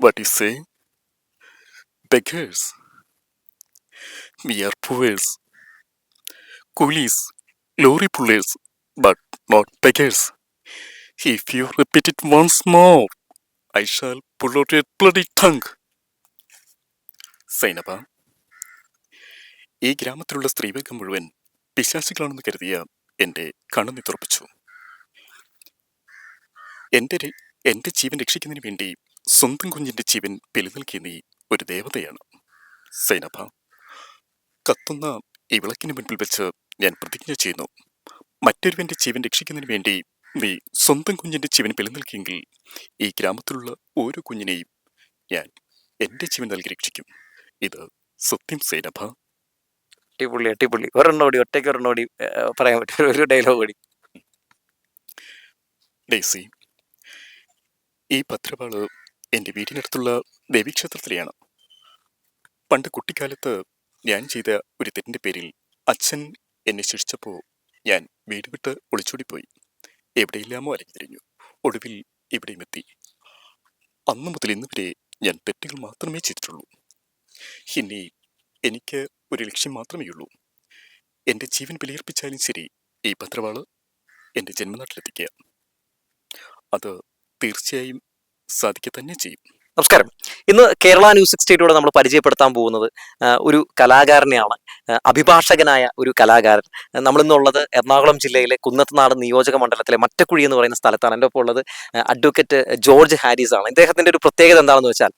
What you say? Beggars. We are poors. Coolies, glory pullers, but not beggars. If you repeat it once more, I shall pull out your bloody tongue. Zainaba ഈ ഗ്രാമത്തിലുള്ള സ്ത്രീവർഗം മുഴുവൻ പിശാചികളാണെന്ന് കരുതിയ എന്റെ കണ്ണുനി തുറപ്പിച്ചു എന്റെ എന്റെ ജീവൻ രക്ഷിക്കുന്നതിന് വേണ്ടി സ്വന്തം കുഞ്ഞിന്റെ ജീവൻ ബലിനൽകിയ നീ ഒരു ദേവതയാണ് സൈനബ കത്തുന്ന ഈ വിളക്കിന് മുൻപിൽ വെച്ച് ഞാൻ പ്രതിജ്ഞ ചെയ്യുന്നു. മറ്റൊരുവന്റെ ജീവൻ രക്ഷിക്കുന്നതിന് വേണ്ടി നീ സ്വന്തം കുഞ്ഞിന്റെ ജീവൻ ബലി നൽകിയെങ്കിൽ ഈ ഗ്രാമത്തിലുള്ള ഓരോ കുഞ്ഞിനെയും ഞാൻ എന്റെ ജീവൻ നൽകി രക്ഷിക്കും. ഇത് സത്യം സൈനഭ അടിപൊളി അടിപൊളി. ഒരെണ്ണം കൂടി ഒറ്റയ്ക്ക് ഒരെണ്ണം കൂടി പറയാൻ പറ്റും ഒരു ഡയലോഗ് ഓടി. ഡേസി ഈ പത്രവാൾ എന്റെ വീടിനടുത്തുള്ള ദേവീക്ഷേത്രത്തിലെയാണ്. പണ്ട് കുട്ടിക്കാലത്ത് ഞാൻ ചെയ്ത ഒരു തെറ്റിന്റെ പേരിൽ അച്ഛൻ എന്നെ ശിക്ഷിച്ചപ്പോൾ ഞാൻ വീട് വിട്ട് ഒളിച്ചോടിപ്പോയി. എവിടെയില്ലാമോ അലഞ്ഞിരിഞ്ഞു ഒടുവിൽ ഇവിടെയും എത്തി. അന്ന് മുതൽ ഇന്ന് വരെ ഞാൻ തെറ്റുകൾ മാത്രമേ ചെയ്തിട്ടുള്ളൂ. ഇനി എനിക്ക് ഒരു ലക്ഷ്യം മാത്രമേ ഉള്ളൂ. എന്റെ ജീവൻ വിലയിർപ്പിച്ചാലും ശരി ഈ പത്രവാൾ എന്റെ ജന്മനാട്ടിലെത്തിക്കുക. അത് തീർച്ചയായും സാധിക്കുക തന്നെ ചെയ്യും. നമസ്കാരം. ഇന്ന് കേരള ന്യൂസ് സിക്സ്റ്റിയിലൂടെ നമ്മൾ പരിചയപ്പെടുത്താൻ പോകുന്നത് ഒരു കലാകാരനെയാണ്. അഭിഭാഷകനായ ഒരു കലാകാരൻ. നമ്മളിന്നുള്ളത് എറണാകുളം ജില്ലയിലെ കുന്നത്തനാട് നിയോജക മണ്ഡലത്തിലെ മറ്റക്കുഴി എന്ന് പറയുന്ന സ്ഥലത്താണ്. എന്റെ ഒപ്പം ഉള്ളത് അഡ്വക്കേറ്റ് ജോർജ് ഹാരിസ് ആണ്. ഇദ്ദേഹത്തിന്റെ ഒരു പ്രത്യേകത എന്താണെന്ന് വെച്ചാൽ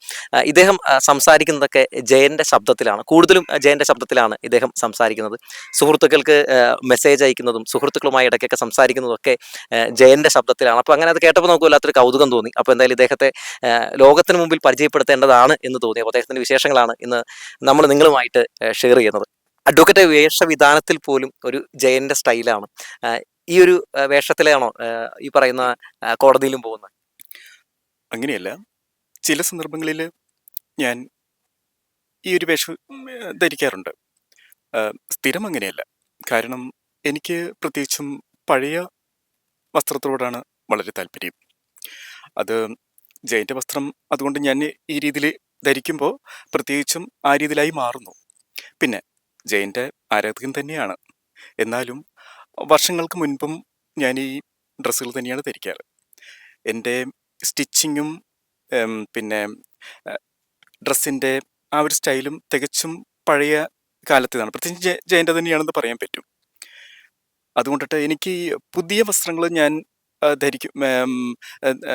ഇദ്ദേഹം സംസാരിക്കുന്നതൊക്കെ ജയന്റെ ശബ്ദത്തിലാണ്. കൂടുതലും ജയന്റെ ശബ്ദത്തിലാണ് ഇദ്ദേഹം സംസാരിക്കുന്നത്. സുഹൃത്തുക്കൾക്ക് മെസ്സേജ് അയക്കുന്നതും സുഹൃത്തുക്കളുമായി ഇടയ്ക്കൊക്കെ സംസാരിക്കുന്നതൊക്കെ ജയന്റെ ശബ്ദത്തിലാണ്. അപ്പോൾ അങ്ങനെ അത് കേട്ടപ്പോൾ നമുക്ക് വല്ലാത്തൊരു കൗതുകം തോന്നി. അപ്പോൾ എന്തായാലും ഇദ്ദേഹത്തെ ലോകത്തിന് മുമ്പിൽ പരിചയപ്പെടുത്തേണ്ടതാണ് എന്ന് തോന്നിയ അപ്പോൾ വിശേഷങ്ങളാണ് ഇന്ന് നമ്മൾ നിങ്ങളുമായിട്ട് ഷെയർ ചെയ്യുന്നത്. അഡ്വക്കേറ്റ് വേഷവിധാനത്തിൽ പോലും ഒരു ജയന്റെ സ്റ്റൈലാണ്. ഈ ഒരു വേഷത്തിലാണോ ഈ പറയുന്ന കോടതിയിലും പോകുന്നത്? അങ്ങനെയല്ല. ചില സന്ദർഭങ്ങളിൽ ഞാൻ ഈ ഒരു വേഷം ധരിക്കാറുണ്ട്. സ്ഥിരം അങ്ങനെയല്ല. കാരണം എനിക്ക് പ്രത്യേകിച്ചും പഴയ വസ്ത്രത്തോടാണ് വളരെ താല്പര്യം. അത് ജയന്റെ വസ്ത്രം അതുകൊണ്ട് ഞാൻ ഈ രീതിയിൽ ധരിക്കുമ്പോൾ പ്രത്യേകിച്ചും ആ രീതിയിലായി മാറുന്നു. പിന്നെ ജയന്റെ ആരാധകൻ തന്നെയാണ്. എന്നാലും വർഷങ്ങൾക്ക് മുൻപും ഞാൻ ഈ ഡ്രസ്സുകൾ തന്നെയാണ് ധരിക്കാറ്. എന്റെ സ്റ്റിച്ചിങ്ങും പിന്നെ ഡ്രസ്സിന്റെ ആ ഒരു സ്റ്റൈലും തികച്ചും പഴയ കാലത്തേതാണ്. പ്രത്യേകിച്ച് ജയ- ജയന്റെ തന്നെയാണെന്ന് പറയാൻ പറ്റും. അതുകൊണ്ടിട്ട് എനിക്ക് പുതിയ വസ്ത്രങ്ങൾ ഞാൻ ധരിക്കും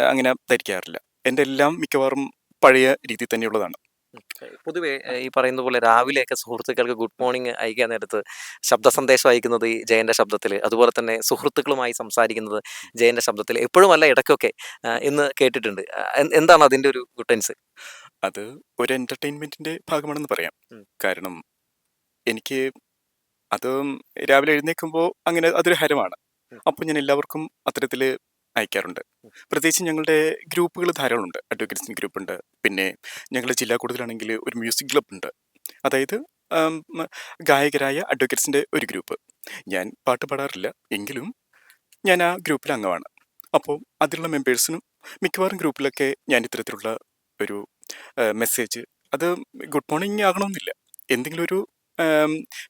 അങ്ങനെ ധരിക്കാറില്ല. എന്റെ എല്ലാം മിക്കവാറും പഴയ രീതി തന്നെയുള്ളതാണ്. പൊതുവെ ഈ പറയുന്ന പോലെ രാവിലെയൊക്കെ സുഹൃത്തുക്കൾക്ക് ഗുഡ് മോർണിംഗ് അയക്കാൻ നേരത്ത് ശബ്ദ സന്ദേശം അയക്കുന്നത് ഈ ജയന്റെ ശബ്ദത്തിൽ അതുപോലെ തന്നെ സുഹൃത്തുക്കളുമായി സംസാരിക്കുന്നത് ജയന്റെ ശബ്ദത്തിൽ എപ്പോഴും അല്ല ഇടയ്ക്കൊക്കെ എന്ന് കേട്ടിട്ടുണ്ട്. എന്താണ് അതിന്റെ ഒരു ഗുട്ടൻസ് അത് ഒരു എന്റർടൈൻമെന്റിന്റെ ഭാഗമാണെന്ന് പറയാം. കാരണം എനിക്ക് അത് രാവിലെ എഴുന്നേൽക്കുമ്പോൾ അങ്ങനെ അതൊരു ഹരമാണ്. അപ്പോൾ ഞാൻ എല്ലാവർക്കും അത്തരത്തിൽ അയക്കാറുണ്ട്. പ്രത്യേകിച്ച് ഞങ്ങളുടെ ഗ്രൂപ്പുകൾ ധാരാളമുണ്ട്. ഗ്രൂപ്പ് ഉണ്ട് പിന്നെ ഞങ്ങളുടെ ജില്ലാ കൂടുതലാണെങ്കിൽ ഒരു മ്യൂസിക് ക്ലബ് ഉണ്ട്. അതായത് ഗായകരായ അഡ്വക്കേറ്റ്സിന്റെ ഒരു ഗ്രൂപ്പ്. ഞാൻ പാട്ട് പാടാറില്ല. എങ്കിലും ഞാൻ ആ ഗ്രൂപ്പിൽ അംഗമാണ്. അപ്പോൾ അതിലുള്ള മെമ്പേഴ്സിനും മിക്കവാറും ഗ്രൂപ്പിലൊക്കെ ഞാൻ ഇത്തരത്തിലുള്ള ഒരു മെസ്സേജ് അത് ഗുഡ് മോർണിംഗ് ആകണമെന്നില്ല. എന്തെങ്കിലും ഒരു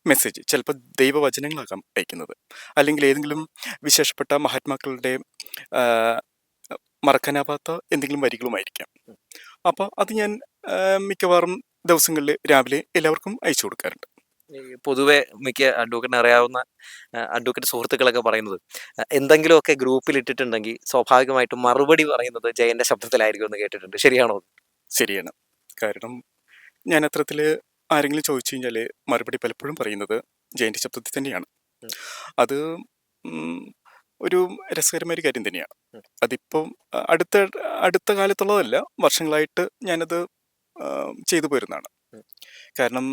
മെസ്സേജ്. ചിലപ്പോൾ ദൈവവചനങ്ങളാകാം അയക്കുന്നത്. അല്ലെങ്കിൽ ഏതെങ്കിലും വിശേഷപ്പെട്ട മഹാത്മാക്കളുടെ മറക്കാനാവാത്ത എന്തെങ്കിലും വരികളുമായിരിക്കാം. അപ്പോൾ അത് ഞാൻ മിക്കവാറും ദിവസങ്ങളിൽ രാവിലെ എല്ലാവർക്കും അയച്ചു കൊടുക്കാറുണ്ട്. പൊതുവേ മിക്ക അഡ്വക്കേറ്റിന് അറിയാവുന്ന അഡ്വക്കേറ്റ് സുഹൃത്തുക്കളൊക്കെ പറയുന്നത് എന്തെങ്കിലുമൊക്കെ ഗ്രൂപ്പിൽ ഇട്ടിട്ടുണ്ടെങ്കിൽ സ്വാഭാവികമായിട്ടും മറുപടി പറയുന്നത് ജയന്റെ ശബ്ദത്തിലായിരിക്കും എന്ന് കേട്ടിട്ടുണ്ട്. ശരിയാണോ? ശരിയാണ്. കാരണം ഞാൻ അത്തരത്തിൽ ആരെങ്കിലും ചോദിച്ചു കഴിഞ്ഞാൽ മറുപടി പലപ്പോഴും പറയുന്നത് ജയന്റെ ശബ്ദത്തിൽ തന്നെയാണ്. അത് ഒരു രസകരമായ ഒരു കാര്യം തന്നെയാണ്. അതിപ്പം അടുത്ത അടുത്ത കാലത്തുള്ളതല്ല വർഷങ്ങളായിട്ട് ഞാനത് ചെയ്തു പോരുന്നതാണ്. കാരണം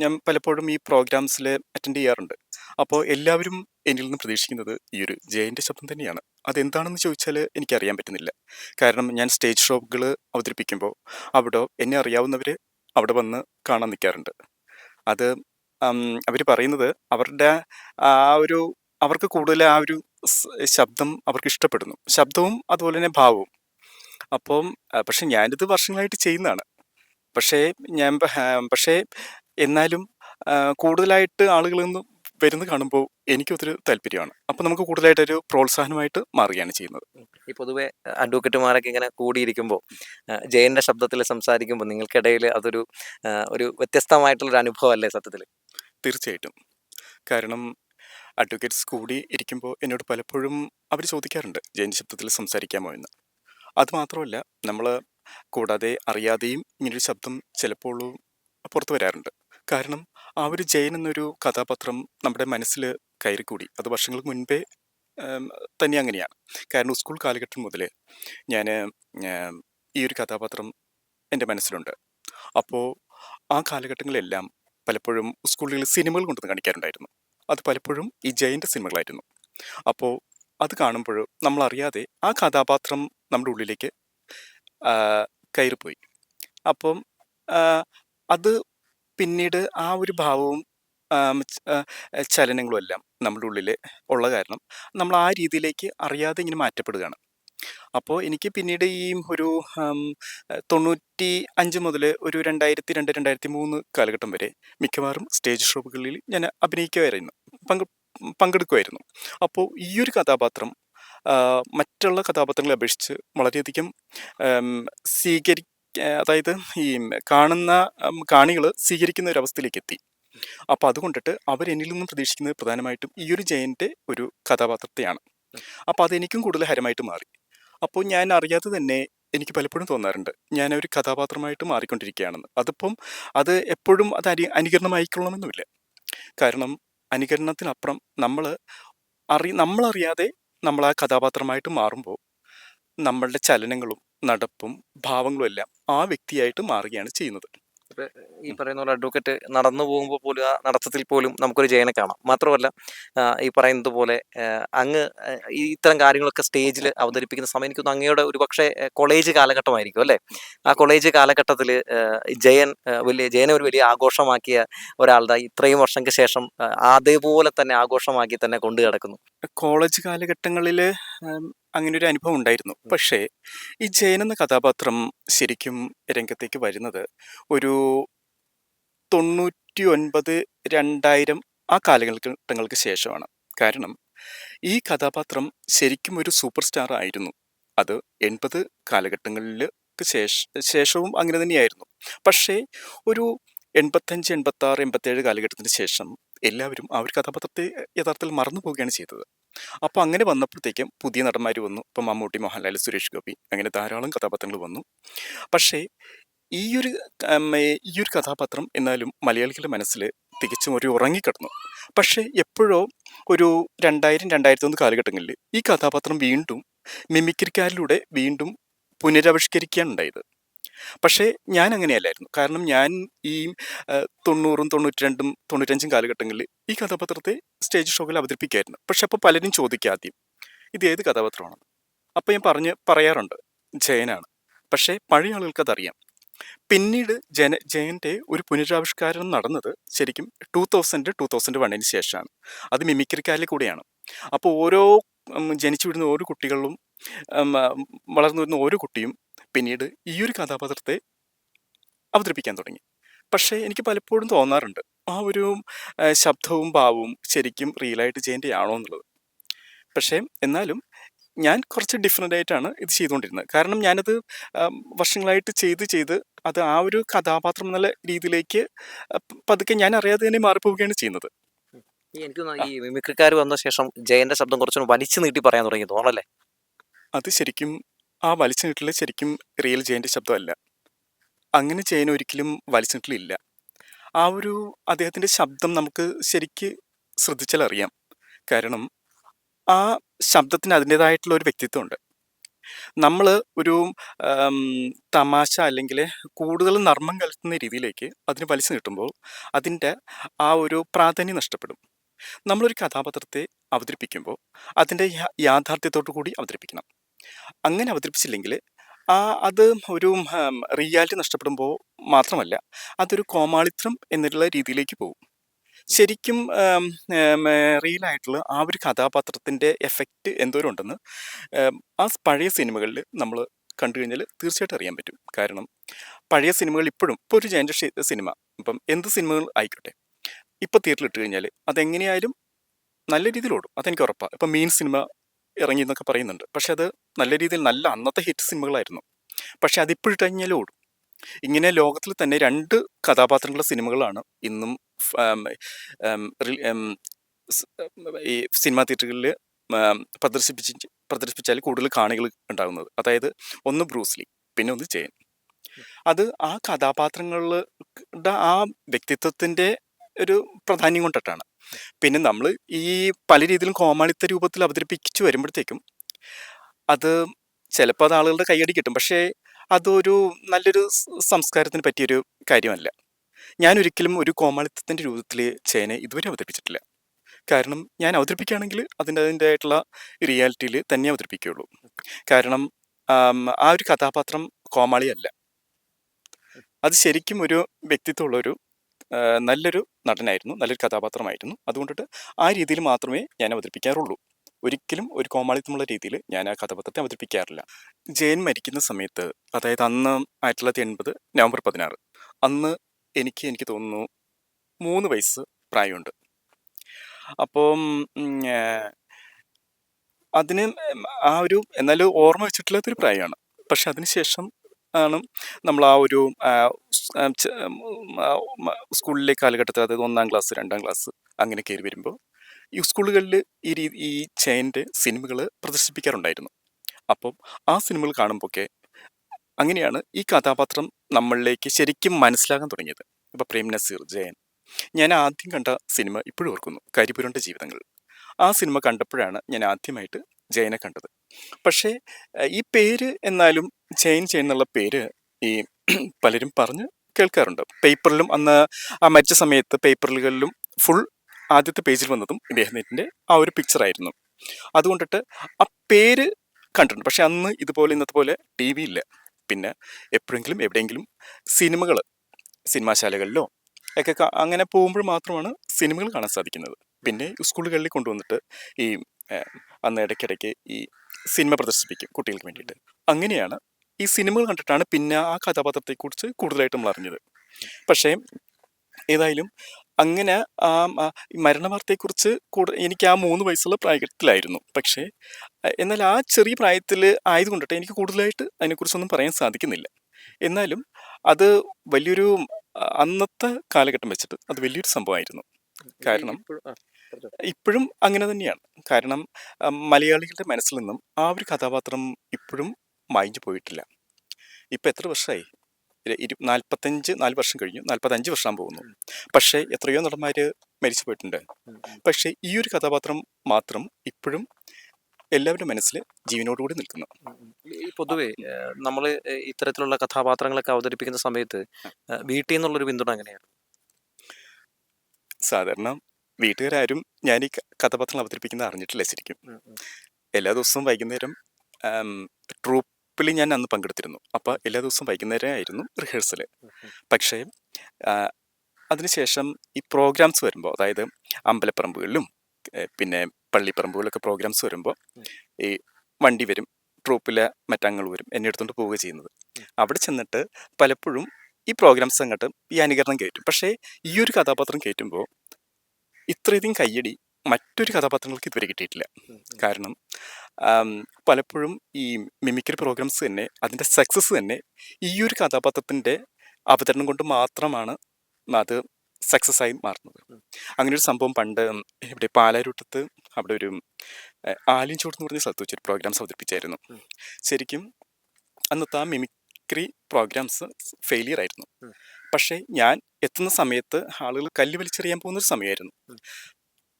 ഞാൻ പലപ്പോഴും ഈ പ്രോഗ്രാംസിൽ അറ്റൻഡ് ചെയ്യാറുണ്ട്. അപ്പോൾ എല്ലാവരും എന്നിൽ നിന്ന് പ്രതീക്ഷിക്കുന്നത് ഈ ഒരു ജയന്റെ ശബ്ദം തന്നെയാണ്. അതെന്താണെന്ന് ചോദിച്ചാൽ എനിക്കറിയാൻ പറ്റുന്നില്ല. കാരണം ഞാൻ സ്റ്റേജ് ഷോകൾ അവതരിപ്പിക്കുമ്പോൾ അവിടെ എന്നെ അറിയാവുന്നവർ അവിടെ വന്ന് കാണാൻ നിൽക്കാറുണ്ട് അത് അവർ പറയുന്നത് അവരുടെ ആ ഒരു അവർക്ക് കൂടുതൽ ആ ഒരു ശബ്ദം അവർക്ക് ഇഷ്ടപ്പെടുന്നു. ശബ്ദവും അതുപോലെ തന്നെ ഭാവവും. അപ്പം പക്ഷെ ഞാനിത് വർഷങ്ങളായിട്ട് ചെയ്യുന്നതാണ്. പക്ഷേ ഞാൻ പക്ഷേ എന്നാലും കൂടുതലായിട്ട് ആളുകളിൽ നിന്ന് വരുന്നത് കാണുമ്പോൾ എനിക്ക് ഒത്തിരി താല്പര്യമാണ്. അപ്പം നമുക്ക് കൂടുതലായിട്ടൊരു പ്രോത്സാഹനമായിട്ട് മാറുകയാണ് ചെയ്യുന്നത്. ഈ പൊതുവെ അഡ്വക്കേറ്റുമാരൊക്കെ ഇങ്ങനെ കൂടിയിരിക്കുമ്പോൾ ജയന്റെ ശബ്ദത്തിൽ സംസാരിക്കുമ്പോൾ നിങ്ങൾക്കിടയിൽ അതൊരു ഒരു വ്യത്യസ്തമായിട്ടുള്ളൊരു അനുഭവം അല്ലേ സത്യത്തിൽ തീർച്ചയായിട്ടും. കാരണം അഡ്വക്കേറ്റ്സ് കൂടി ഇരിക്കുമ്പോൾ എന്നോട് പലപ്പോഴും അവർ ചോദിക്കാറുണ്ട് ജയന്റെ ശബ്ദത്തിൽ സംസാരിക്കാമോ എന്ന്. അതുമാത്രമല്ല നമ്മൾ കൂടാതെ അറിയാതെയും ഇങ്ങനൊരു ശബ്ദം ചിലപ്പോൾ പുറത്തു വരാറുണ്ട്. കാരണം ആ ഒരു ജയൻ എന്നൊരു കഥാപാത്രം നമ്മുടെ മനസ്സിൽ കയറിക്കൂടി. അത് വർഷങ്ങൾക്ക് മുൻപേ തന്നെ അങ്ങനെയാണ്. കാരണം സ്കൂൾ കാലഘട്ടം മുതൽ ഞാൻ ഈ ഒരു കഥാപാത്രം എന്റെ മനസ്സിലുണ്ട്. അപ്പോൾ ആ കാലഘട്ടങ്ങളിലെല്ലാം പലപ്പോഴും സ്കൂളുകളിൽ സിനിമകൾ കൊണ്ടുവന്ന് കാണിക്കാറുണ്ടായിരുന്നു. അത് പലപ്പോഴും ഈ ജയന്റെ സിനിമകളായിരുന്നു. അപ്പോൾ അത് കാണുമ്പോൾ നമ്മളറിയാതെ ആ കഥാപാത്രം നമ്മുടെ ഉള്ളിലേക്ക് കയറിപ്പോയി. അപ്പം അത് പിന്നീട് ആ ഒരു ഭാവവും ചലനങ്ങളും എല്ലാം നമ്മുടെ ഉള്ളിൽ ഉള്ള കാരണം നമ്മൾ ആ രീതിയിലേക്ക് അറിയാതെ ഇങ്ങനെ മാറ്റപ്പെടുകയാണ്. അപ്പോൾ എനിക്ക് പിന്നീട് ഈ ഒരു തൊണ്ണൂറ്റി അഞ്ച് മുതൽ ഒരു രണ്ടായിരത്തി രണ്ട് രണ്ടായിരത്തി മൂന്ന് കാലഘട്ടം വരെ മിക്കവാറും സ്റ്റേജ് ഷോകളിൽ ഞാൻ അഭിനയിക്കുമായിരുന്നു പങ്ക് പങ്കെടുക്കുമായിരുന്നു അപ്പോൾ ഈ ഒരു കഥാപാത്രം മറ്റുള്ള കഥാപാത്രങ്ങളെ അപേക്ഷിച്ച് വളരെയധികം സ്വീകരി അതായത് ഈ കാണുന്ന കാണികൾ സ്വീകരിക്കുന്ന ഒരു അവസ്ഥയിലേക്ക് എത്തി അപ്പോൾ അതുകൊണ്ടിട്ട് അവർ എന്നിൽ നിന്നും പ്രതീക്ഷിക്കുന്നത് പ്രധാനമായിട്ടും ഈ ഒരു ജയന്റെ ഒരു കഥാപാത്രത്തെയാണ്. അപ്പോൾ അതെനിക്കും കൂടുതൽ ഹരമായിട്ട് മാറി. അപ്പോൾ ഞാൻ അറിയാതെ തന്നെ എനിക്ക് പലപ്പോഴും തോന്നാറുണ്ട് ഞാൻ ഒരു കഥാപാത്രമായിട്ട് മാറിക്കൊണ്ടിരിക്കുകയാണെന്ന്. അതിപ്പം അത് എപ്പോഴും അത് അനു അനുകരണമായിക്കൊള്ളണമെന്നുമില്ല. കാരണം അനുകരണത്തിനപ്പുറം നമ്മൾ അറി നമ്മളറിയാതെ നമ്മൾ ആ കഥാപാത്രമായിട്ട് മാറുമ്പോൾ നമ്മളുടെ ചലനങ്ങളും നടപ്പും ഭാവങ്ങളും എല്ലാം ആ വ്യക്തിയായിട്ട് മാറുകയാണ് ചെയ്യുന്നത്. ഈ പറയുന്ന പോലെ അഡ്വക്കേറ്റ് നടന്നു പോകുമ്പോൾ പോലും ആ നടത്തത്തിൽ പോലും നമുക്കൊരു ജയനെ കാണാം. മാത്രമല്ല ഈ പറയുന്നത് പോലെ അങ്ങ് ഇത്തരം കാര്യങ്ങളൊക്കെ സ്റ്റേജിൽ അവതരിപ്പിക്കുന്ന സമയം എനിക്കൊന്ന് അങ്ങയുടെ ഒരു പക്ഷേ കോളേജ് കാലഘട്ടമായിരിക്കും അല്ലേ? ആ കോളേജ് കാലഘട്ടത്തിൽ ജയൻ വലിയ ജയനെ ഒരു വലിയ ആഘോഷമാക്കിയ ഒരാളുടെ ഇത്രയും വർഷങ്ങൾക്ക് ശേഷം അതേപോലെ തന്നെ ആഘോഷമാക്കി തന്നെ കൊണ്ടു കിടക്കുന്നു കോളേജ് കാലഘട്ടങ്ങളിൽ അങ്ങനെ ഒരു അനുഭവം ഉണ്ടായിരുന്നു. പക്ഷേ ഈ ജയൻ എന്ന കഥാപാത്രം ശരിക്കും രംഗത്തേക്ക് വരുന്നത് ഒരു തൊണ്ണൂറ്റി ഒൻപത് രണ്ടായിരം ആ കാലഘട്ടങ്ങൾക്ക് ശേഷമാണ്. കാരണം ഈ കഥാപാത്രം ശരിക്കും ഒരു സൂപ്പർ സ്റ്റാർ ആയിരുന്നു. അത് എൺപത് കാലഘട്ടങ്ങളിൽ ശേഷ ശേഷവും അങ്ങനെ തന്നെയായിരുന്നു. പക്ഷേ ഒരു എൺപത്തഞ്ച് എൺപത്താറ് എൺപത്തേഴ് കാലഘട്ടത്തിന് ശേഷം എല്ലാവരും ആ ഒരു കഥാപാത്രത്തെ യഥാർത്ഥത്തിൽ മറന്നു പോവുകയാണ് ചെയ്തത്. അപ്പോൾ അങ്ങനെ വന്നപ്പോഴത്തേക്കും പുതിയ നടന്മാർ വന്നു. ഇപ്പം മമ്മൂട്ടി മോഹൻലാൽ സുരേഷ് ഗോപി അങ്ങനെ ധാരാളം കഥാപാത്രങ്ങൾ വന്നു. പക്ഷേ ഈ ഒരു ഈ ഒരു കഥാപാത്രം എന്നാലും മലയാളികളുടെ മനസ്സിൽ തികച്ചും ഒരു ഉറങ്ങിക്കിടന്നു. പക്ഷേ എപ്പോഴോ ഒരു രണ്ടായിരം രണ്ടായിരത്തി ഒന്ന് കാലഘട്ടങ്ങളിൽ ഈ കഥാപാത്രം വീണ്ടും മിമിക്രിക്കാരിലൂടെ വീണ്ടും പുനരാവിഷ്കരിക്കുകയാണ് ഉണ്ടായത്. പക്ഷേ ഞാൻ അങ്ങനെയല്ലായിരുന്നു കാരണം ഞാൻ ഈ തൊണ്ണൂറും തൊണ്ണൂറ്റി രണ്ടും തൊണ്ണൂറ്റഞ്ചും കാലഘട്ടങ്ങളിൽ ഈ കഥാപാത്രത്തെ സ്റ്റേജ് ഷോയിൽ അവതരിപ്പിക്കായിരുന്നു. പക്ഷെ അപ്പോൾ പലരും ചോദിക്കുക ആദ്യം ഇത് ഏത് കഥാപാത്രമാണ്? അപ്പോൾ ഞാൻ പറഞ്ഞ് പറയാറുണ്ട് ജയനാണ്. പക്ഷേ പഴയ ആളുകൾക്കതറിയാം പിന്നീട് ജന ജയന്റെ ഒരു പുനരാവിഷ്കാരം നടന്നത് ശരിക്കും ടൂ തൗസൻഡ് ടൂ തൗസൻഡ് വണ്ണിന് ശേഷമാണ്. അത് മിമിക്രിക്കാരിൽ കൂടെയാണ്. അപ്പോൾ ഓരോ ജനിച്ചു വിടുന്ന ഓരോ കുട്ടികളും വളർന്നു വരുന്ന ഓരോ കുട്ടിയും പിന്നീട് ഈ ഒരു കഥാപാത്രത്തെ അവതരിപ്പിക്കാൻ തുടങ്ങി. പക്ഷേ എനിക്ക് പലപ്പോഴും തോന്നാറുണ്ട് ആ ഒരു ശബ്ദവും ഭാവവും ശരിക്കും റിയലായിട്ട് ചെയ്യേണ്ടി ആണോ എന്നുള്ളത്. പക്ഷേ എന്നാലും ഞാൻ കുറച്ച് ഡിഫറെന്റ് ആയിട്ടാണ് ഇത് ചെയ്തുകൊണ്ടിരുന്നത്. കാരണം ഞാനത് വർഷങ്ങളായിട്ട് ചെയ്ത് ചെയ്ത് അത് ആ ഒരു കഥാപാത്രം എന്നുള്ള രീതിയിലേക്ക് പതുക്കെ ഞാൻ അറിയാതെ തന്നെ മാറിപ്പോവുകയാണ് ചെയ്യുന്നത്. എനിക്ക് ഈ മിമിക്രിക്കാർ വന്ന ശേഷം ജയന്റെ ശബ്ദം കുറച്ചുകൂടി വലിച്ചു നീട്ടി പറയാൻ തുടങ്ങി തോന്നല്ലേ അത് ശരിക്കും ആ വലിച്ചു നീട്ടൽ ശരിക്കും റിയൽ ജയന്റെ ശബ്ദമല്ല. അങ്ങനെ ജയൻ ഒരിക്കലും വലിച്ചു നീട്ടലില്ല. ആ ഒരു അദ്ദേഹത്തിന്റെ ശബ്ദം നമുക്ക് ശരിക്ക് ശ്രദ്ധിച്ചാൽ അറിയാം. കാരണം ആ ശബ്ദത്തിന് അതിന്റെതായിട്ടുള്ള ഒരു വ്യക്തിത്വമുണ്ട്. നമ്മൾ ഒരു തമാശ അല്ലെങ്കിൽ കൂടുതൽ നർമ്മം കലർത്തുന്ന രീതിയിലേക്ക് അതിന് വലിച്ചു നീട്ടുമ്പോൾ അതിന്റെ ആ ഒരു പ്രാധാന്യം നഷ്ടപ്പെടും. നമ്മളൊരു കഥാപാത്രത്തെ അവതരിപ്പിക്കുമ്പോൾ അതിന്റെ യാഥാർത്ഥ്യത്തോടു കൂടി അവതരിപ്പിക്കണം. അങ്ങനെ അവതരിപ്പിച്ചില്ലെങ്കിൽ ആ അത് ഒരു റിയാലിറ്റി നഷ്ടപ്പെടുമ്പോൾ മാത്രമല്ല അതൊരു കോമാളിത്രം എന്നുള്ള രീതിയിലേക്ക് പോകും. ശരിക്കും റിയൽ ആയിട്ടുള്ള ആ ഒരു കഥാപാത്രത്തിന്റെ എഫക്റ്റ് എന്തോരം ഉണ്ടെന്ന് ആ പഴയ സിനിമകളിൽ നമ്മൾ കണ്ടു കഴിഞ്ഞാൽ തീർച്ചയായിട്ടും അറിയാൻ പറ്റും. കാരണം പഴയ സിനിമകൾ ഇപ്പോഴും ഇപ്പോൾ ഒരു ജയന്റെ സിനിമ ഇപ്പം എന്ത് സിനിമകൾ ആയിക്കോട്ടെ ഇപ്പോൾ തിയേറ്ററിൽ ഇട്ട് കഴിഞ്ഞാൽ അതെങ്ങനെയായാലും നല്ല രീതിയിൽ ഓടും. അതെനിക്ക് ഉറപ്പാണ്. ഇപ്പം മെയിൻ സിനിമ ഇറങ്ങി എന്നൊക്കെ പറയുന്നുണ്ട്. പക്ഷെ അത് നല്ല രീതിയിൽ നല്ല അന്നത്തെ ഹിറ്റ് സിനിമകളായിരുന്നു. പക്ഷെ അതിപ്പോഴിട്ട് കഴിഞ്ഞാലും ഓടും ഇങ്ങനെ ലോകത്തിൽ തന്നെ രണ്ട് കഥാപാത്രങ്ങളുടെ സിനിമകളാണ് ഇന്നും ഈ സിനിമാ തിയേറ്ററുകളിൽ പ്രദർശിപ്പിച്ച് പ്രദർശിപ്പിച്ചാൽ കൂടുതൽ കാണികൾ ഉണ്ടാകുന്നത്. അതായത് ഒന്ന് ബ്രൂസ്ലി പിന്നെ ഒന്ന് ജയൻ. അത് ആ കഥാപാത്രങ്ങളുടെ ആ വ്യക്തിത്വത്തിന്റെ ഒരു പ്രാധാന്യം കൊണ്ടിട്ടാണ്. പിന്നെ നമ്മൾ ഈ പല രീതിയിലും കോമാളിത്ത രൂപത്തിൽ അവതരിപ്പിച്ചു വരുമ്പോഴത്തേക്കും അത് ചിലപ്പോൾ അത് ആളുകളുടെ കൈയടി കിട്ടും. പക്ഷേ അതൊരു നല്ലൊരു സംസ്കാരത്തിന് പറ്റിയൊരു കാര്യമല്ല. ഞാനൊരിക്കലും ഒരു കോമാളിത്തത്തിന്റെ രൂപത്തിൽ ചേനെ ഇതുവരെ അവതരിപ്പിച്ചിട്ടില്ല. കാരണം ഞാൻ അവതരിപ്പിക്കുകയാണെങ്കിൽ അതിന്റെ അതിന്റെതായിട്ടുള്ള റിയാലിറ്റിയിൽ തന്നെ അവതരിപ്പിക്കുകയുള്ളൂ. കാരണം ആ ഒരു കഥാപാത്രം കോമാളിയല്ല. അത് ശരിക്കും ഒരു വ്യക്തിത്വമുള്ളൊരു നല്ലൊരു നടനായിരുന്നു നല്ലൊരു കഥാപാത്രമായിരുന്നു. അതുകൊണ്ടിട്ട് ആ രീതിയിൽ മാത്രമേ ഞാൻ അവതരിപ്പിക്കാറുള്ളൂ. ഒരിക്കലും ഒരു കോമാളിത്തമുള്ള രീതിയിൽ ഞാൻ ആ കഥാപാത്രത്തെ അവതരിപ്പിക്കാറില്ല. ജയൻ മരിക്കുന്ന സമയത്ത് അതായത് അന്ന് ആയിരത്തി തൊള്ളായിരത്തി എൺപത് നവംബർ പതിനാറ് അന്ന് എനിക്ക് എനിക്ക് തോന്നുന്നു മൂന്ന് വയസ്സ് പ്രായമുണ്ട്. അപ്പം അതിന് ആ ഒരു എന്നാലും ഓർമ്മ വെച്ചിട്ടില്ലാത്തൊരു പ്രായമാണ്. പക്ഷെ അതിനുശേഷം ആണ്. നമ്മൾ ആ ഒരു സ്കൂളിലെ കാലഘട്ടത്തിൽ അതായത് ഒന്നാം ക്ലാസ് രണ്ടാം ക്ലാസ് അങ്ങനെ കയറി വരുമ്പോൾ ഈ സ്കൂളുകളിൽ ഈ രീതി ഈ ചെയിന്റെ സിനിമകൾ പ്രദർശിപ്പിക്കാറുണ്ടായിരുന്നു. അപ്പം ആ സിനിമകൾ കാണുമ്പോഴൊക്കെ അങ്ങനെയാണ് ഈ കഥാപാത്രം നമ്മളിലേക്ക് ശരിക്കും മനസ്സിലാകാൻ തുടങ്ങിയത്. ഇപ്പോൾ പ്രേം നസീർ ജയൻ. ഞാൻ ആദ്യം കണ്ട സിനിമ ഇപ്പോഴും ഓർക്കുന്നു കരിപുരണ്ട ജീവിതങ്ങൾ. ആ സിനിമ കണ്ടപ്പോഴാണ് ഞാൻ ആദ്യമായിട്ട് ജയനെ കണ്ടത്. പക്ഷേ ഈ പേര് എന്നാലും ജയൻ ജയൻ എന്നുള്ള പേര് ഈ പലരും പറഞ്ഞ് കേൾക്കാറുണ്ട്. പേപ്പറിലും അന്ന് ആ മരിച്ച സമയത്ത് പേപ്പറുകളിലും ഫുൾ ആദ്യത്തെ പേജിൽ വന്നതും ഇദ്ദേഹത്തിന്റെ ആ ഒരു പിക്ചറായിരുന്നു അതുകൊണ്ടിട്ട് ആ പേര് കണ്ടിട്ടുണ്ട്. പക്ഷെ അന്ന് ഇതുപോലെ ഇന്നത്തെ പോലെ ടി വി ഇല്ല. പിന്നെ എപ്പോഴെങ്കിലും എവിടെയെങ്കിലും സിനിമകൾ സിനിമാശാലകളിലോ ഒക്കെ അങ്ങനെ പോകുമ്പോൾ മാത്രമാണ് സിനിമകൾ കാണാൻ സാധിക്കുന്നത്. പിന്നെ സ്കൂളുകളിൽ കൊണ്ടുവന്നിട്ട് ഈ അന്ന് ഇടയ്ക്കിടയ്ക്ക് ഈ സിനിമ പ്രദർശിപ്പിക്കും കുട്ടികൾക്ക് വേണ്ടിയിട്ട്. അങ്ങനെയാണ് ഈ സിനിമകൾ കണ്ടിട്ടാണ് പിന്നെ ആ കഥാപാത്രത്തെക്കുറിച്ച് കൂടുതലായിട്ട് നമ്മൾ അറിഞ്ഞത്. പക്ഷേ ഏതായാലും അങ്ങനെ ആ മരണവാർത്തയെക്കുറിച്ച് കൂടുതൽ എനിക്ക് ആ മൂന്ന് വയസ്സുള്ള പ്രായത്തിലായിരുന്നു. പക്ഷേ എന്നാൽ ആ ചെറിയ പ്രായത്തിൽ ആയതുകൊണ്ടിട്ട് എനിക്ക് കൂടുതലായിട്ട് അതിനെക്കുറിച്ചൊന്നും പറയാൻ സാധിക്കുന്നില്ല. എന്നാലും അത് വലിയൊരു അന്നത്തെ കാലഘട്ടം വെച്ചിട്ട് അത് വലിയൊരു സംഭവമായിരുന്നു. കാരണം ഇപ്പോഴും അങ്ങനെ തന്നെയാണ്. കാരണം മലയാളികളുടെ മനസ്സിൽ നിന്നും ആ ഒരു കഥാപാത്രം ഇപ്പോഴും മായിഞ്ഞു പോയിട്ടില്ല. ഇപ്പം എത്ര വർഷമായി ഇരു- നാൽപ്പത്തഞ്ച് നാല് വർഷം കഴിഞ്ഞു. നാൽപ്പത്തഞ്ച് വർഷം പോകുന്നു. പക്ഷേ എത്രയോ നടന്മാർ മരിച്ചു പോയിട്ടുണ്ട്. പക്ഷേ ഈ ഒരു കഥാപാത്രം മാത്രം ഇപ്പോഴും എല്ലാവരുടെ മനസ്സിൽ ജീവനോടുകൂടി നിൽക്കുന്നു. ഈ പൊതുവേ നമ്മൾ ഇത്തരത്തിലുള്ള കഥാപാത്രങ്ങളൊക്കെ അവതരിപ്പിക്കുന്ന സമയത്ത് വീട്ടിൽ നിന്നുള്ളൊരു പിന്തുണ എങ്ങനെയാണ്? സാധാരണ വീട്ടുകാരും ഞാൻ ഈ കഥാപാത്രങ്ങൾ കഥാപാത്രം അവതരിപ്പിക്കുന്നത് അറിഞ്ഞിട്ടില്ല ശരിക്കും. എല്ലാ ദിവസവും വൈകുന്നേരം ട്രൂപ്പിൽ ഞാൻ അന്ന് പങ്കെടുത്തിരുന്നു. അപ്പോൾ എല്ലാ ദിവസവും വൈകുന്നേരം ആയിരുന്നു റിഹേഴ്സൽ പക്ഷേ അതിനുശേഷം ഈ പ്രോഗ്രാംസ് വരുമ്പോൾ അതായത് അമ്പലപ്പറമ്പുകളിലും പിന്നെ പള്ളിപ്പറമ്പുകളിലൊക്കെ പ്രോഗ്രാംസ് വരുമ്പോൾ ഈ വണ്ടി വരും ട്രൂപ്പിലെ മറ്റങ്ങൾ വരും എന്നെ എടുത്തുകൊണ്ട് പോവുക ചെയ്യുന്നത്. അവിടെ ചെന്നിട്ട് പലപ്പോഴും ഈ പ്രോഗ്രാംസ് അങ്ങോട്ട് ഈ അനുകരണം കയറ്റും പക്ഷേ ഈ ഒരു കഥാപാത്രം കയറ്റുമ്പോൾ ഇത്രയധികം കയ്യടി മറ്റൊരു കഥാപാത്രങ്ങൾക്ക് ഇതുവരെ കിട്ടിയിട്ടില്ല. കാരണം പലപ്പോഴും ഈ മിമിക്രി പ്രോഗ്രാംസ് തന്നെ അതിന്റെ സക്സസ് തന്നെ ഈ ഒരു കഥാപാത്രത്തിന്റെ അവതരണം കൊണ്ട് മാത്രമാണ് അത് സക്സസ് ആയി മാറുന്നത്. അങ്ങനെ ഒരു സംഭവം പണ്ട് ഇവിടെ പാലാരൂട്ടത്ത് അവിടെ ഒരു ആലിൻചോട് എന്ന് പറഞ്ഞ സ്ഥലത്ത് വെച്ചൊരു പ്രോഗ്രാംസ് അവതരിപ്പിച്ചായിരുന്നു. ശരിക്കും അന്നത്തെ ആ മിമിക്രി പ്രോഗ്രാംസ് ഫെയിലിയർ ആയിരുന്നു. പക്ഷേ ഞാൻ എത്തുന്ന സമയത്ത് ആളുകൾ കല്ല് വലിച്ചെറിയാൻ പോകുന്ന ഒരു സമയമായിരുന്നു.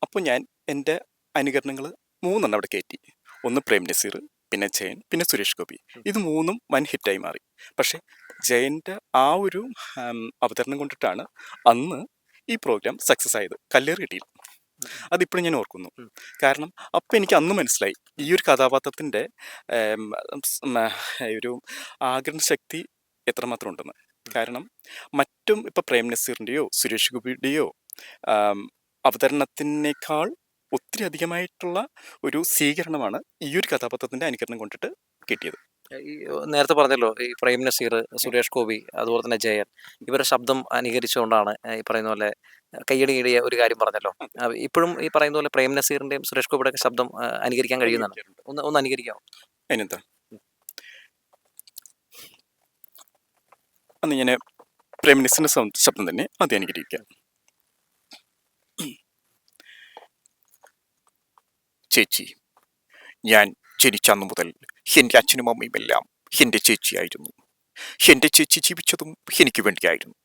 അപ്പോൾ ഞാൻ എന്റെ അനുകരണങ്ങൾ മൂന്നെണ്ണം അവിടെ കയറ്റി ഒന്ന് പ്രേം നസീർ പിന്നെ ജയൻ പിന്നെ സുരേഷ് ഗോപി ഇത് മൂന്നും വൻ ഹിറ്റായി മാറി പക്ഷേ ജയന്റെ ആ ഒരു അവതരണം കൊണ്ടിട്ടാണ് അന്ന് ഈ പ്രോഗ്രാം സക്സസ് ആയത് കല്ലേറ് കിട്ടിയില്ല അതിപ്പോഴും ഞാൻ ഓർക്കുന്നു. കാരണം അപ്പം എനിക്ക് അന്ന് മനസ്സിലായി ഈ ഒരു കഥാപാത്രത്തിന്റെ ഒരു ആഗ്രഹ ശക്തി എത്രമാത്രം ഉണ്ടെന്ന് കാരണം മറ്റും ഇപ്പം പ്രേം നസീറിന്റെയോ സുരേഷ് ഗോപിയുടെയോ അവതരണത്തിനേക്കാൾ ഒത്തിരി അധികമായിട്ടുള്ള ഒരു സ്വീകരണമാണ് ഈ ഒരു കഥാപാത്രത്തിന്റെ അനുകരണം കൊണ്ടിട്ട് കിട്ടിയത്. നേരത്തെ പറഞ്ഞല്ലോ ഈ പ്രേം നസീർ സുരേഷ് ഗോപി അതുപോലെ തന്നെ ജയൻ ഇവരുടെ ശബ്ദം അനുകരിച്ചുകൊണ്ടാണ് ഈ പറയുന്ന പോലെ കയ്യടി കീടിയ ഒരു കാര്യം പറഞ്ഞല്ലോ. ഇപ്പോഴും ഈ പറയുന്ന പോലെ പ്രേം നസീറിന്റെയും സുരേഷ് ഗോപിയുടെ ഒക്കെ ശബ്ദം അനുകരിക്കാൻ കഴിയുന്നതാണ്. ഒന്ന് ഒന്ന് അനുകരിക്കാമോ അതിനെന്താ അന്ന് ഞാൻ പ്രൈം മിനിസ്റ്ററിന്റെ ശബ്ദം തന്നെ അനുകരിക്കാം ചേച്ചി ഞാൻ ജനിച്ച അന്ന് മുതൽ എന്റെ അച്ഛനും അമ്മയും എല്ലാം എന്റെ ചേച്ചിയായിരുന്നു. എന്റെ ചേച്ചി ജീവിച്ചതും എനിക്ക് വേണ്ടിയായിരുന്നു.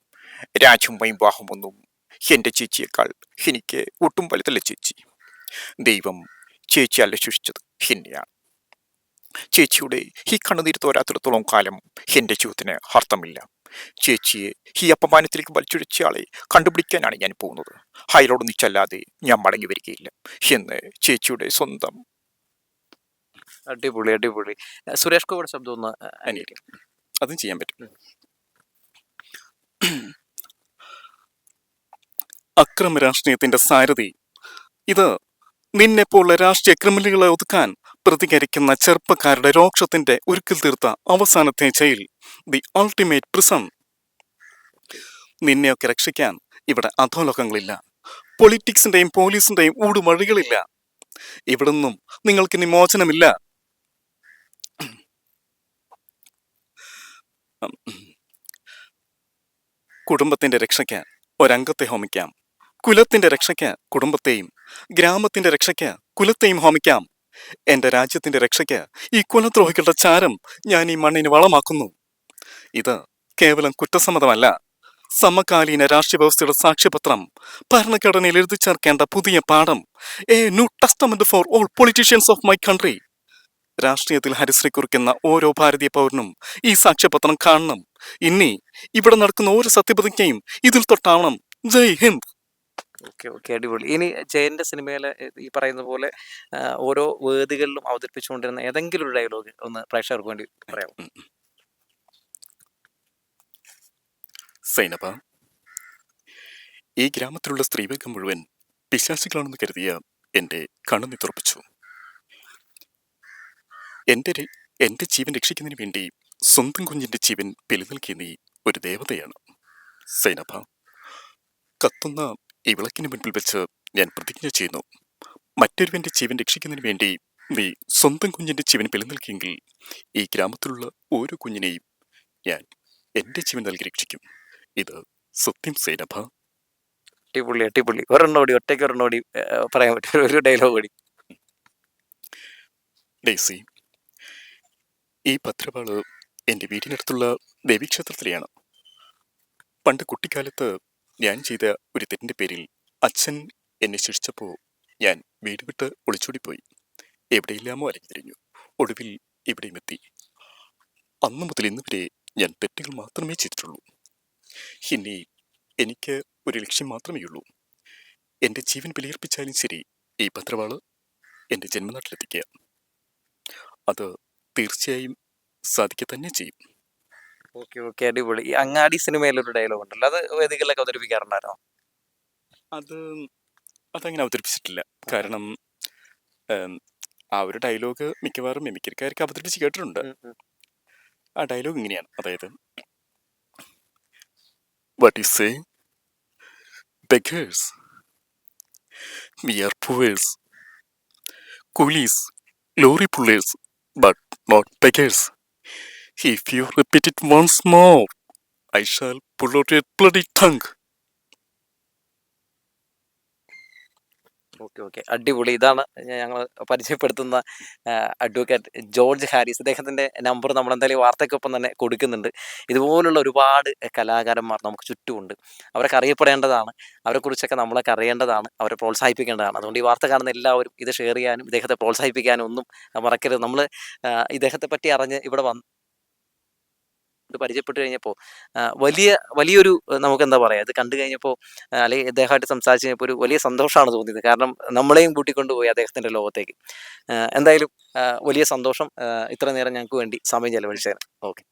രാജ്യം വൈവാഹമൊന്നും എന്റെ ചേച്ചിയേക്കാൾ എനിക്ക് ഒട്ടും വലുതല്ല ചേച്ചി. ദൈവം ചേച്ചിയല്ല അലശിച്ചത് എന്നെയാണ്. ചേച്ചിയുടെ ഈ കണ്ണുനീര് തോരാത്തിടത്തോളം കാലം എന്റെ ജീവിതത്തിന് അർത്ഥമില്ല. ചേച്ചിയെ ഈ അപമാനത്തിലേക്ക് വലിച്ചൊഴിച്ചയാളെ കണ്ടുപിടിക്കാനാണ് ഞാൻ പോകുന്നത്. അയാളോട് നിച്ചല്ലാതെ ഞാൻ മടങ്ങി വരികയില്ല എന്ന് ചേച്ചിയുടെ സ്വന്തം അടിപൊളി അടിപൊളി. സുരേഷ് ഗോപിയുടെ ശബ്ദം ഒന്ന് അതും ചെയ്യാൻ പറ്റും. അക്രമ രാഷ്ട്രീയത്തിന്റെ സാരഥി. ഇത് നിന്നെപ്പോലുള്ള രാഷ്ട്രീയ ക്രിമിനലുകളെ ഒതുക്കാൻ പ്രതികരിക്കുന്ന ചെറുപ്പക്കാരുടെ രോക്ഷത്തിന്റെ ഉരുക്കിൽ തീർത്ത അവസാനത്തെ ജയിൽ. ദി അൾട്ടിമേറ്റ് പ്രിസം നിന്നെയൊക്കെ രക്ഷിക്കാൻ ഇവിടെ അധോലോകങ്ങളില്ല. പൊളിറ്റിക്സിന്റെയും പോലീസിന്റെയും ഊടുമഴികളില്ല. ഇവിടുന്നും നിങ്ങൾക്ക് ഇനി മോചനമില്ല. കുടുംബത്തിന്റെ രക്ഷയ്ക്ക് ഒരംഗത്തെ ഹോമിക്കാം. കുലത്തിന്റെ രക്ഷയ്ക്ക് കുടുംബത്തെയും ഗ്രാമത്തിന്റെ രക്ഷയ്ക്ക് കുലത്തെയും ഹോമിക്കാം. എന്റെ രാജ്യത്തിന്റെ രക്ഷയ്ക്ക് ഈ കുലദ്രോഹികളുടെ ചാരം ഞാൻ ഈ മണ്ണിന് വളമാക്കുന്നു. ഇത് കേവലം കുറ്റസമ്മതമല്ല. സമകാലീന രാഷ്ട്രീയ വ്യവസ്ഥയുടെ സാക്ഷ്യപത്രം ഭരണഘടനയിൽ എഴുതി ചേർക്കേണ്ട പുതിയ പാഠം a new testament for all politicians of my country രാഷ്ട്രീയത്തിൽ ഹരിശ്രീ കുറിക്കുന്ന ഓരോ ഭാരതീയ പൗരനും ഈ സാക്ഷ്യപത്രം കാണണം. ഇനി ഇവിടെ നടക്കുന്ന ഓരോ സത്യപ്രതിജ്ഞയും ഇതിൽ തൊട്ടാവണം. ജയ് ഹിന്ദ്. ഓക്കെ ഓക്കെ അടിപൊളി. ഇനി ജയന്റെ സിനിമയിലെ ഈ പറയുന്ന പോലെ ഓരോ വേദികളിലും അവതരിപ്പിച്ചുകൊണ്ടിരുന്ന ഏതെങ്കിലും ഒരു ഡയലോഗ് ഒന്ന് പ്രേക്ഷകർക്ക് വേണ്ടി പറയാമോ? സൈനബ. ഈ ഗ്രാമത്തിലുള്ള സ്ത്രീവർഗം മുഴുവൻ പിശാചികളാണെന്ന് കരുതിയ എന്റെ കണ്ണുനി തുറപ്പിച്ചു എന്റെ എന്റെ ജീവൻ രക്ഷിക്കുന്നതിന് വേണ്ടി സ്വന്തം കുഞ്ഞിന്റെ ജീവൻ ബലി നൽകിയ നീ ഒരു ദേവതയാണ്. സൈനബ കത്തുന്ന ഈ വിളക്കിന് മുൻപിൽ വെച്ച് ഞാൻ പ്രതിജ്ഞ ചെയ്യുന്നു. മറ്റൊരുവന്റെ ജീവൻ രക്ഷിക്കുന്നതിന് വേണ്ടി നീ സ്വന്തം കുഞ്ഞിന്റെ ജീവൻ ബലി നൽകിയെങ്കിൽ ഈ ഗ്രാമത്തിലുള്ള ഓരോ കുഞ്ഞിനെയും ഞാൻ എന്റെ ജീവൻ നൽകി രക്ഷിക്കും. ഇത് സത്യം സേനഭ. അടിപൊളി അടിപൊളി. ഒരെണ്ണം കൂടി ഒറ്റയ്ക്ക് ഒരെണ്ണം കൂടി പറയാൻ പറ്റും ഒരു ഡയലോഗ് കൂടി ഡേസി ഈ പത്രവാൾ എന്റെ വീടിനടുത്തുള്ള ദേവീക്ഷേത്രത്തിലെയാണ്. പണ്ട് കുട്ടിക്കാലത്ത് ഞാൻ ചെയ്ത ഒരു തെറ്റിന്റെ പേരിൽ അച്ഛൻ എന്നെ ശിക്ഷിച്ചപ്പോൾ ഞാൻ വീട് വിട്ട് ഒളിച്ചോടിപ്പോയി. എവിടെയില്ലാമോ അലഞ്ഞിരിഞ്ഞു. ഒടുവിൽ ഇവിടെയും എത്തി. അന്നു മുതൽ ഇന്ന് വരെ ഞാൻ തെറ്റുകൾ മാത്രമേ ചെയ്തിട്ടുള്ളൂ. ഇനി എനിക്ക് ഒരു ലക്ഷ്യം മാത്രമേ ഉള്ളൂ. എന്റെ ജീവൻ വിലയിർപ്പിച്ചാലും ശരി ഈ പത്രവാൾ എന്റെ ജന്മനാട്ടിലെത്തിക്കുക. അത് തീർച്ചയായും സാധിക്കുക തന്നെ ചെയ്യും. ഓക്കെ ഓക്കെ അടിപൊളി. ഈ അങ്ങാടി സിനിമയിലൊരു ഡയലോഗ് ഉണ്ടല്ലോ. അത് വേദികളിലൊക്കെ അവതരിപ്പിക്കാറുണ്ടായിരുന്നോ? അത് അതങ്ങനെ അവതരിപ്പിച്ചിട്ടില്ല. കാരണം ആ ഒരു ഡയലോഗ് മിക്കവാറും മിമിക്കരിക്കാർക്ക് അവതരിപ്പിച്ച് കേട്ടിട്ടുണ്ട്. ആ ഡയലോഗ് ഇങ്ങനെയാണ്. അതായത് What you say? Beggars. We are poors. Coolies, glory pullers, but not beggars. If you repeat it once more, I shall pull out your bloody tongue. Okay okay. അടിപൊളി. ഇതാണ് ഞങ്ങൾ പരിചയപ്പെടുത്തുന്ന അഡ്വക്കേറ്റ് ജോർജ് ഹാരിസ്. ഇദ്ദേഹത്തിന്റെ number നമ്മൾ എന്തായാലും വാർത്തയ്ക്കൊപ്പം തന്നെ കൊടുക്കുന്നുണ്ട്. ഇതുപോലുള്ള ഒരുപാട് കലാകാരന്മാർ നമുക്ക് ചുറ്റുമുണ്ട്. അവരൊക്കെ അറിയപ്പെടേണ്ടതാണ്. അവരെക്കുറിച്ചൊക്കെ നമ്മളൊക്കെ അറിയേണ്ടതാണ്. അവരെ പ്രോത്സാഹിപ്പിക്കേണ്ടതാണ്. അതുകൊണ്ട് ഈ വാർത്ത കാണുന്ന എല്ലാവരും ഇത് ഷെയർ ചെയ്യാനും ഇദ്ദേഹത്തെ പ്രോത്സാഹിപ്പിക്കാനും ഒന്നും മറക്കരുത്. നമ്മൾ ഇദ്ദേഹത്തെ പറ്റി അറിഞ്ഞ് ഇവിടെ വന്ന് ഇത് പരിചയപ്പെട്ട് കഴിഞ്ഞപ്പോൾ വലിയ വലിയൊരു നമുക്ക് എന്താ പറയുക ഇത് കണ്ടു കഴിഞ്ഞപ്പോൾ അല്ലെങ്കിൽ ഇദ്ദേഹമായിട്ട് സംസാരിച്ച് കഴിഞ്ഞപ്പോൾ ഒരു വലിയ സന്തോഷമാണ് തോന്നിയത്. കാരണം നമ്മളെയും കൂട്ടിക്കൊണ്ടുപോയി അദ്ദേഹത്തിന്റെ ലോകത്തേക്ക്. എന്തായാലും വലിയ സന്തോഷം ഇത്ര നേരം ഞങ്ങൾക്ക് വേണ്ടി സമയം ചെലവഴിച്ചതിന്. ഓക്കെ.